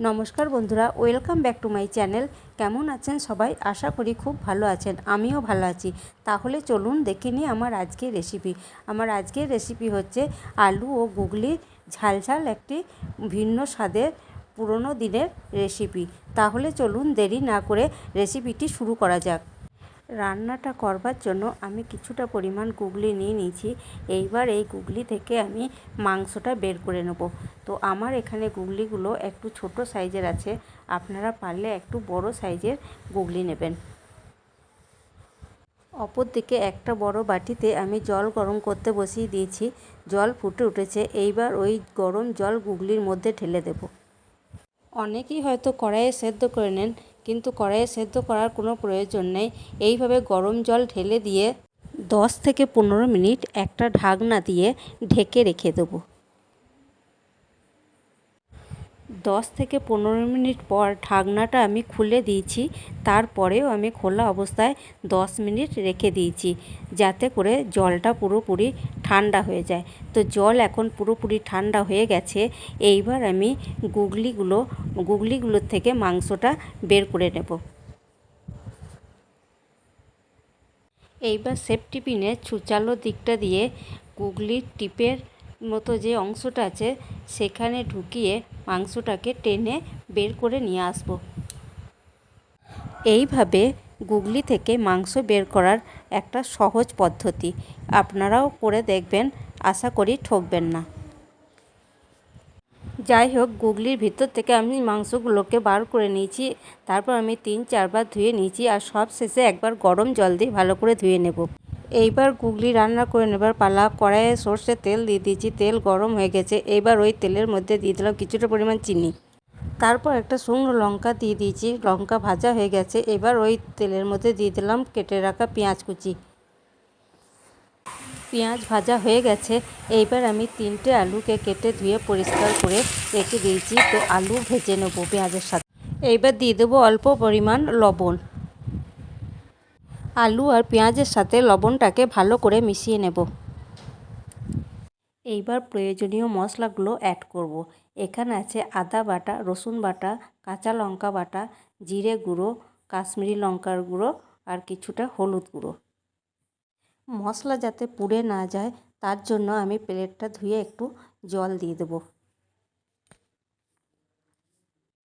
নমস্কার বন্ধুরা, welcome back to my channel. কেমন আছেন সবাই? আশা করি খুব ভালো আছেন, আমিও ভালো আছি। তাহলে চলুন দেখে নিই আমার আজকের রেসিপি আমার আজকের রেসিপি হচ্ছে আলু ও গুগলি ঝাল ঝাল একটি ভিন্ন স্বাদের পুরনো দিনের রেসিপি তাহলে চলুন দেরি না করে রেসিপিটি শুরু করা যাক। রান্নাটা করবার জন্য আমি কিছুটা পরিমাণ গুগলি নিয়ে নিয়েছি। এইবার এই গুগলি থেকে আমি মাংসটা বের করে নেব। তো আমার এখানে গুগলিগুলো একটু ছোট সাইজের আছে। আপনারা পারলে একটু বড় সাইজের গুগলি নেবেন। অপর দিকে একটা বড় বাটিতে আমি জল গরম করতে বসিয়ে দিয়েছি। জল ফুটে উঠেছে। এইবার ওই গরম জল গুগলির মধ্যে ঢেলে দেব। অনেকেই হয়তো কড়াইয়ে সেদ্ধ করে নেন। কিন্তু কড়াইয়ে সেদ্ধ করার কোনো প্রয়োজন নেই। এইভাবে গরম জল ঢেলে দিয়ে দশ থেকে পনেরো মিনিট একটা ঢাকনা দিয়ে ঢেকে রেখে দেবো। দশ থেকে পনেরো মিনিট পর ঢাকনাটা আমি খুলে দিয়েছি, তারপরেও আমি খোলা অবস্থায় দশ মিনিট রেখে দিয়েছি যাতে করে জলটা পুরোপুরি ঠান্ডা হয়ে যায়। তো জল এখন পুরোপুরি ঠান্ডা হয়ে গেছে, এইবার আমি গুগলিগুলো, গুগলিগুলোর থেকে মাংসটা বের করে নেব। এইবার সেফটি পিনে ছুচালো দিকটা দিয়ে গুগলির টিপের মতো যে অংশটা আছে, সেখানে ঢুকিয়ে মাংসটাকে টেনে বের করে নিয়ে আসব। এইভাবে গুগলি থেকে মাংস বের করার একটা সহজ পদ্ধতি। আপনারাও করে দেখবেন, আশা করি ঠকবেন না। যাই হোক, গুগলির ভিতর থেকে আমি মাংসগুলোকে বার করে নিয়েছি। তারপর আমি তিন, চারবার ধুয়ে নিয়েছি আর সব শেষে একবার গরম জল দিয়ে ভালো করে ধুয়ে নেব। এইবার গুগলি রান্না করে নেবার পালা, কড়াইয়ে সর্ষে তেল দিয়ে দিয়েছি, তেল গরম হয়ে গেছে। এইবার ওই তেলের মধ্যে দিয়ে দিলাম কিছুটা পরিমাণ চিনি। তারপর একটা শুকনো লঙ্কা দিয়ে দিয়েছি, লঙ্কা ভাজা হয়ে গেছে। এবার ওই তেলের মধ্যে দিয়ে দিলাম কেটে রাখা পেঁয়াজ কুচি। পেঁয়াজ ভাজা হয়ে গেছে। এইবার আমি তিনটে আলুকে কেটে ধুয়ে পরিষ্কার করে রেখে দিয়েছি। তো আলু ভেজে নেব পেঁয়াজের সাথে। এইবার দিয়ে দেবো অল্প পরিমাণ লবণ। আলু আর পেঁয়াজের সাথে লবণটাকে ভালো করে মিশিয়ে নেব। এইবার প্রয়োজনীয় মশলাগুলো অ্যাড করব। এখানে আছে আদা বাটা, রসুন বাটা, কাঁচা লঙ্কা বাটা, জিরে গুঁড়ো, কাশ্মীরি লঙ্কার গুঁড়ো আর কিছুটা হলুদ গুঁড়ো। মশলা যাতে পুড়ে না যায়, তার জন্য আমি প্লেটটা ধুয়ে একটু জল দিয়ে দেবো।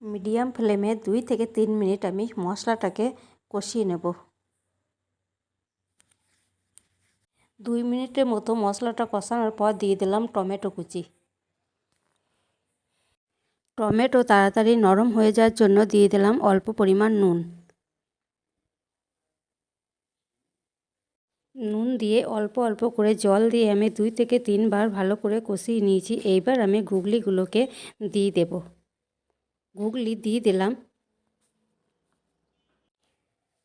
মিডিয়াম ফ্লেমে দুই থেকে তিন মিনিট আমি মশলাটাকে কষিয়ে নেব। দুই মিনিটের মতো মশলাটা কষানোর পর দিয়ে দিলাম টমেটো কুচি। টমেটো তাড়াতাড়ি নরম হয়ে যাওয়ার জন্য দিয়ে দিলাম অল্প পরিমাণ নুন। নুন দিয়ে অল্প অল্প করে জল দিয়ে আমি দুই থেকে তিনবার ভালো করে কষিয়ে নিয়েছি। এইবার আমি গুগলিগুলোকে দিয়ে দেব। গুগলি দিয়ে দিলাম।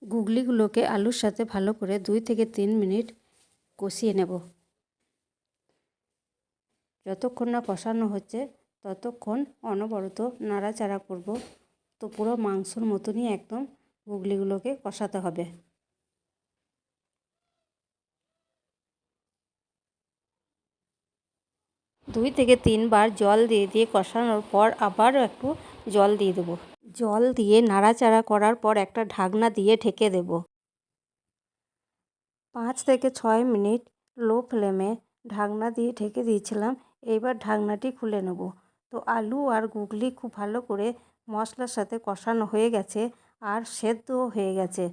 গুগলিগুলোকে আলুর সাথে ভালো করে দুই থেকে তিন মিনিট কষিয়ে নেব। যতক্ষণ না কষানো হচ্ছে, ততক্ষণ অনবরত নাড়াচাড়া করব। তো পুরো মাংসর মতনই একদম গুগলিগুলোকে কষাতে হবে। দুই থেকে তিনবার জল দিয়ে দিয়ে কষানোর পর আবার একটু জল দিয়ে দেবো। জল দিয়ে নাড়াচাড়া করার পর একটা ঢাকনা দিয়ে ঢেকে দেব। পাঁচ থেকে ছয় মিনিট লো ফ্লেমে ঢাকনা দিয়ে ঢেকে দিয়েছিলাম, এইবার ঢাকনাটি খুলে নেব। তো আলু আর গুগলি খুব ভালো করে মশলার সাথে কষানো হয়ে গেছে আর সেদ্ধও হয়ে গেছে।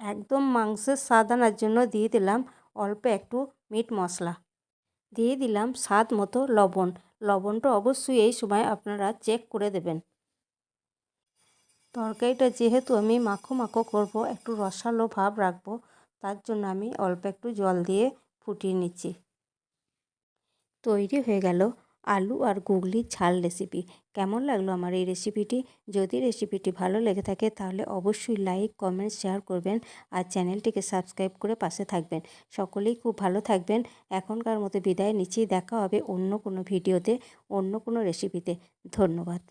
একদম মাংসের স্বাদ আনার জন্য দিয়ে দিলাম অল্প একটু মিট মশলা। দিয়ে দিলাম স্বাদ মতো লবণ। লবণটা অবশ্যই এই সময় আপনারা চেক করে দেবেন। তরকারিটা যেহেতু আমি মাখো মাখো করব, একটু রসালো ভাব রাখব, তার জন্য আমি অল্প একটু জল দিয়ে ফুটিয়ে নিচ্ছি। তৈরি হয়ে গেল আলু আর গুগলির ঝাল রেসিপি কেমন লাগল আমার এই রেসিপিটি যদি রেসিপিটি ভালো লেগে থাকে, তাহলে অবশ্যই লাইক কমেন্ট শেয়ার করবেন আর চ্যানেলটিকে সাবস্ক্রাইব করে পাশে থাকবেন। সকলেই খুব ভালো থাকবেন। এখনকার মতো বিদায় নিচ্ছি। দেখা হবে অন্য কোনো ভিডিওতে অন্য কোনো রেসিপিতে ধন্যবাদ।